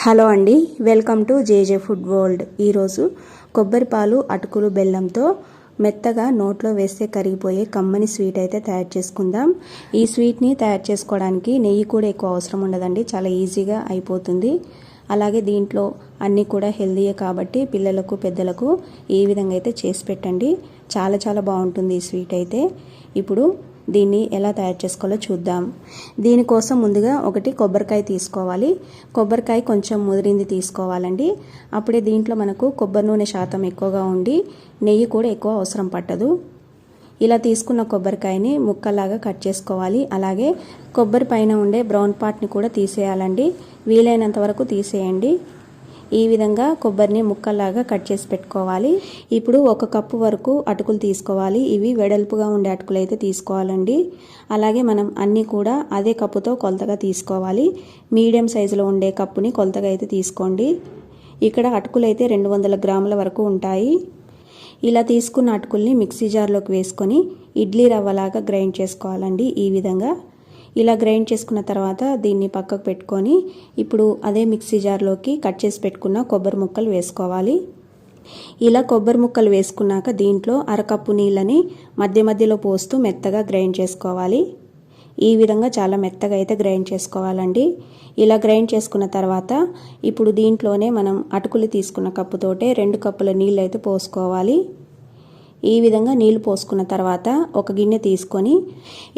Hello అండి welcome to JJ food world. ఈరోజు కొబ్బరి పాలు అటుకులు బెల్లంతో మెత్తగా నోట్లో వేస్తే కరిగిపోయే కమ్మని స్వీట్ అయితే తయారు చేసుకుందాం. ఈ స్వీట్ని తయారు చేసుకోవడానికి నెయ్యి కూడా ఎక్కువ అవసరం ఉండదండి చాలా ఈజీగా అయిపోతుంది. అలాగే దీంట్లో అన్నీ కూడా హెల్దీయే కాబట్టి పిల్లలకు పెద్దలకు ఈ విధంగా అయితే చేసి పెట్టండి చాలా చాలా బాగుంటుంది ఈ స్వీట్ అయితే. ఇప్పుడు దీన్ని ఎలా తయారు చేసుకోవాలో చూద్దాం. దీనికోసం ముందుగా ఒకటి కొబ్బరికాయ తీసుకోవాలి. కొబ్బరికాయ కొంచెం ముదిరింది తీసుకోవాలండి. అప్పుడే దీంట్లో మనకు కొబ్బరి నూనె శాతం ఎక్కువగా ఉండి నెయ్యి కూడా ఎక్కువ అవసరం పట్టదు. ఇలా తీసుకున్న కొబ్బరికాయని ముక్కలాగా కట్ చేసుకోవాలి. అలాగే కొబ్బరి పైన ఉండే బ్రౌన్ పార్ట్ని కూడా తీసేయాలండి. వీలైనంత వరకు తీసేయండి. ఈ విధంగా కొబ్బరిని ముక్కలాగా కట్ చేసి పెట్టుకోవాలి. ఇప్పుడు ఒక కప్పు వరకు అటుకులు తీసుకోవాలి. ఇవి వెడల్పుగా ఉండే అటుకులు అయితే తీసుకోవాలండి. అలాగే మనం అన్నీ కూడా అదే కప్పుతో కొలతగా తీసుకోవాలి. మీడియం సైజులో ఉండే కప్పుని కొలతగా అయితే తీసుకోండి. ఇక్కడ అటుకులు అయితే రెండు వందల గ్రాముల వరకు ఉంటాయి. ఇలా తీసుకున్న అటుకుల్ని మిక్సీ జార్లోకి వేసుకొని ఇడ్లీ రవ్వలాగా గ్రైండ్ చేసుకోవాలండి ఈ విధంగా. ఇలా గ్రైండ్ చేసుకున్న తర్వాత దీన్ని పక్కకు పెట్టుకొని ఇప్పుడు అదే మిక్సీ జార్లోకి కట్ చేసి పెట్టుకున్న కొబ్బరి ముక్కలు వేసుకోవాలి. ఇలా కొబ్బరి ముక్కలు వేసుకున్నాక దీంట్లో అరకప్పు నీళ్ళని మధ్య మధ్యలో పోస్తూ మెత్తగా గ్రైండ్ చేసుకోవాలి. ఈ విధంగా చాలా మెత్తగా అయితే గ్రైండ్ చేసుకోవాలండి. ఇలా గ్రైండ్ చేసుకున్న తర్వాత ఇప్పుడు దీంట్లోనే మనం అటుకులు తీసుకున్న కప్పుతోటే రెండు కప్పుల నీళ్ళు అయితే పోసుకోవాలి. ఈ విధంగా నీళ్ళు పోసుకున్న తర్వాత ఒక గిన్నె తీసుకొని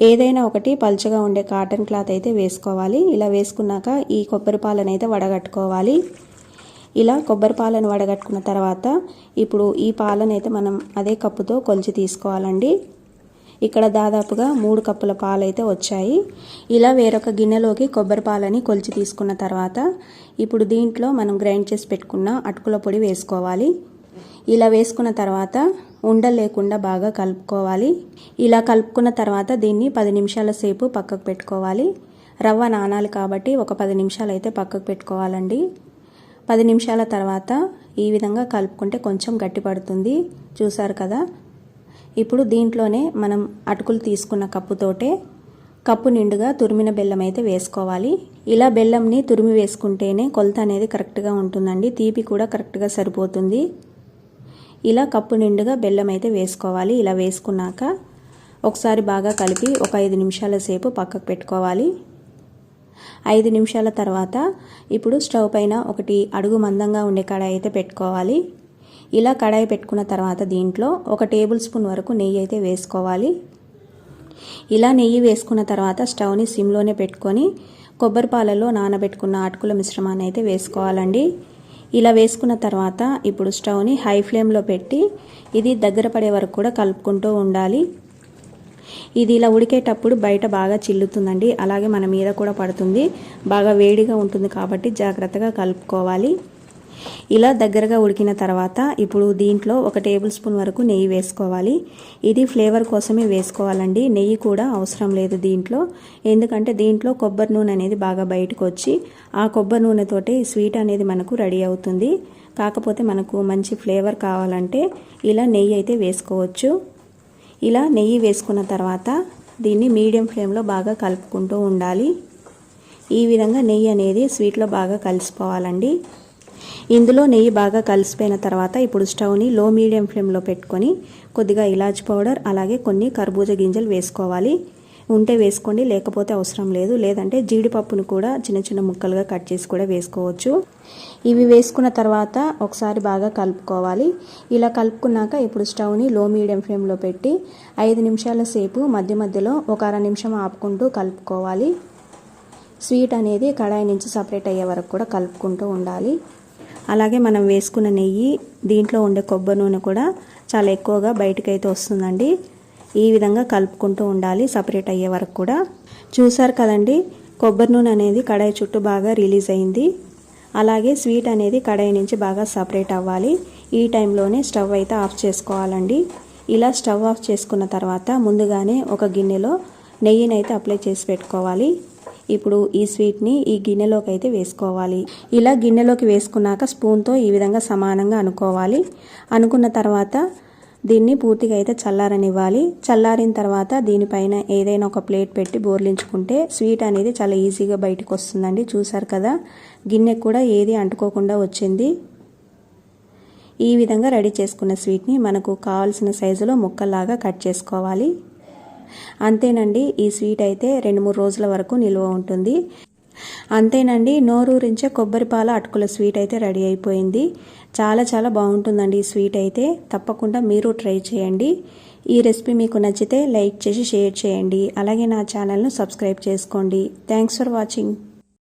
ఏదైనా ఒకటి పల్చగా ఉండే కాటన్ క్లాత్ అయితే వేసుకోవాలి. ఇలా వేసుకున్నాక ఈ కొబ్బరి పాలను అయితే వడగట్టుకోవాలి. ఇలా కొబ్బరి పాలను వడగట్టుకున్న తర్వాత ఇప్పుడు ఈ పాలను అయితే మనం అదే కప్పుతో కొలిచి తీసుకోవాలండి. ఇక్కడ దాదాపుగా మూడు కప్పుల పాలు అయితే వచ్చాయి. ఇలా వేరొక గిన్నెలోకి కొబ్బరి పాలని కొలిచి తీసుకున్న తర్వాత ఇప్పుడు దీంట్లో మనం గ్రైండ్ చేసి పెట్టుకున్న అటుకుల పొడి వేసుకోవాలి. ఇలా వేసుకున్న తర్వాత ఉండ లేకుండా బాగా కలుపుకోవాలి. ఇలా కలుపుకున్న తర్వాత దీన్ని పది నిమిషాల సేపు పక్కకు పెట్టుకోవాలి. రవ్వ నానాలి కాబట్టి ఒక పది నిమిషాలు అయితే పక్కకు పెట్టుకోవాలండి. పది నిమిషాల తర్వాత ఈ విధంగా కలుపుకుంటే కొంచెం గట్టి పడుతుంది. చూసారు కదా? ఇప్పుడు దీంట్లోనే మనం అటుకులు తీసుకున్న కప్పుతోటే కప్పు నిండుగా తురిమిన బెల్లం అయితే వేసుకోవాలి. ఇలా బెల్లంని తురిమి వేసుకుంటేనే కొలత అనేది కరెక్ట్గా ఉంటుందండి. తీపి కూడా కరెక్ట్గా సరిపోతుంది. ఇలా కప్పు నిండుగా బెల్లం అయితే వేసుకోవాలి. ఇలా వేసుకున్నాక ఒకసారి బాగా కలిపి ఒక ఐదు నిమిషాల సేపు పక్కకు పెట్టుకోవాలి. ఐదు నిమిషాల తర్వాత ఇప్పుడు స్టవ్ పైన ఒకటి అడుగు మందంగా ఉండే కడాయి అయితే పెట్టుకోవాలి. ఇలా కడాయి పెట్టుకున్న తర్వాత దీంట్లో ఒక టేబుల్ స్పూన్ వరకు నెయ్యి అయితే వేసుకోవాలి. ఇలా నెయ్యి వేసుకున్న తర్వాత స్టవ్ని సిమ్లోనే పెట్టుకొని కొబ్బరి పాలలో నానబెట్టుకున్న అటుకుల మిశ్రమాన్ని అయితే వేసుకోవాలండి. ఇలా వేసుకున్న తర్వాత ఇప్పుడు స్టవ్ని హై ఫ్లేమ్లో పెట్టి ఇది దగ్గర పడే వరకు కూడా కలుపుకుంటూ ఉండాలి. ఇది ఇలా ఉడికేటప్పుడు బయట బాగా చిల్లుతుందండి. అలాగే మన మీద కూడా పడుతుంది. బాగా వేడిగా ఉంటుంది కాబట్టి జాగ్రత్తగా కలుపుకోవాలి. ఇలా దగ్గరగా ఉడికిన తర్వాత ఇప్పుడు దీంట్లో ఒక టేబుల్ స్పూన్ వరకు నెయ్యి వేసుకోవాలి. ఇది ఫ్లేవర్ కోసమే వేసుకోవాలండి. నెయ్యి కూడా అవసరం లేదు దీంట్లో. ఎందుకంటే దీంట్లో కొబ్బరి నూనె అనేది బాగా బయటకు వచ్చి ఆ కొబ్బరి నూనెతోటి స్వీట్ అనేది మనకు రెడీ అవుతుంది. కాకపోతే మనకు మంచి ఫ్లేవర్ కావాలంటే ఇలా నెయ్యి అయితే వేసుకోవచ్చు. ఇలా నెయ్యి వేసుకున్న తర్వాత దీన్ని మీడియం ఫ్లేమ్లో బాగా కలుపుకుంటూ ఉండాలి. ఈ విధంగా నెయ్యి అనేది స్వీట్లో బాగా కలిసిపోవాలండి. ఇందులో నెయ్యి బాగా కలిసిపోయిన తర్వాత ఇప్పుడు స్టవ్ని లో మీడియం ఫ్లేమ్లో పెట్టుకొని కొద్దిగా ఇలాచి పౌడర్ అలాగే కొన్ని కర్బూజ గింజలు వేసుకోవాలి. ఉంటే వేసుకోండి లేకపోతే అవసరం లేదు. లేదంటే జీడిపప్పును కూడా చిన్న చిన్న ముక్కలుగా కట్ చేసి కూడా వేసుకోవచ్చు. ఇవి వేసుకున్న తర్వాత ఒకసారి బాగా కలుపుకోవాలి. ఇలా కలుపుకున్నాక ఇప్పుడు స్టవ్ని లో మీడియం ఫ్లేమ్లో పెట్టి ఐదు నిమిషాల సేపు మధ్య మధ్యలో ఒక అర నిమిషం ఆపుకుంటూ కలుపుకోవాలి. స్వీట్ అనేది కడాయి నుంచి సపరేట్ అయ్యే వరకు కూడా కలుపుకుంటూ ఉండాలి. అలాగే మనం వేసుకున్న నెయ్యి దీంట్లో ఉండే కొబ్బరి నూనె కూడా చాలా ఎక్కువగా బయటకైతే వస్తుందండి. ఈ విధంగా కలుపుకుంటూ ఉండాలి సపరేట్ అయ్యే వరకు కూడా. చూసారు కదండి కొబ్బరి నూనె అనేది కడాయి చుట్టూ బాగా రిలీజ్ అయింది. అలాగే స్వీట్ అనేది కడాయి నుంచి బాగా సపరేట్ అవ్వాలి. ఈ టైంలోనే స్టవ్ అయితే ఆఫ్ చేసుకోవాలండి. ఇలా స్టవ్ ఆఫ్ చేసుకున్న తర్వాత ముందుగానే ఒక గిన్నెలో నెయ్యిని అయితే అప్లై చేసి పెట్టుకోవాలి. ఇప్పుడు ఈ స్వీట్ని ఈ గిన్నెలోకి అయితే వేసుకోవాలి. ఇలా గిన్నెలోకి వేసుకున్నాక స్పూన్తో ఈ విధంగా సమానంగా అనుకోవాలి. అనుకున్న తర్వాత దీన్ని పూర్తిగా అయితే చల్లారనివ్వాలి. చల్లారిన తర్వాత దీనిపైన ఏదైనా ఒక ప్లేట్ పెట్టి బోర్లించుకుంటే స్వీట్ అనేది చాలా ఈజీగా బయటకు వస్తుందండి. చూసారు కదా? గిన్నె కూడా ఏది అంటుకోకుండా వచ్చింది. ఈ విధంగా రెడీ చేసుకున్న స్వీట్ని మనకు కావాల్సిన సైజులో ముక్కల్లాగా కట్ చేసుకోవాలి. అంతేనండి ఈ స్వీట్ అయితే రెండు మూడు రోజుల వరకు నిల్వ ఉంటుంది. అంతేనండి నోరూరించే కొబ్బరిపాల అటుకుల స్వీట్ అయితే రెడీ అయిపోయింది. చాలా చాలా బాగుంటుందండి ఈ స్వీట్ అయితే. తప్పకుండా మీరు ట్రై చేయండి. ఈ రెసిపీ మీకు నచ్చితే లైక్ చేసి షేర్ చేయండి. అలాగే నా ఛానల్ను సబ్స్క్రైబ్ చేసుకోండి. Thanks for watching.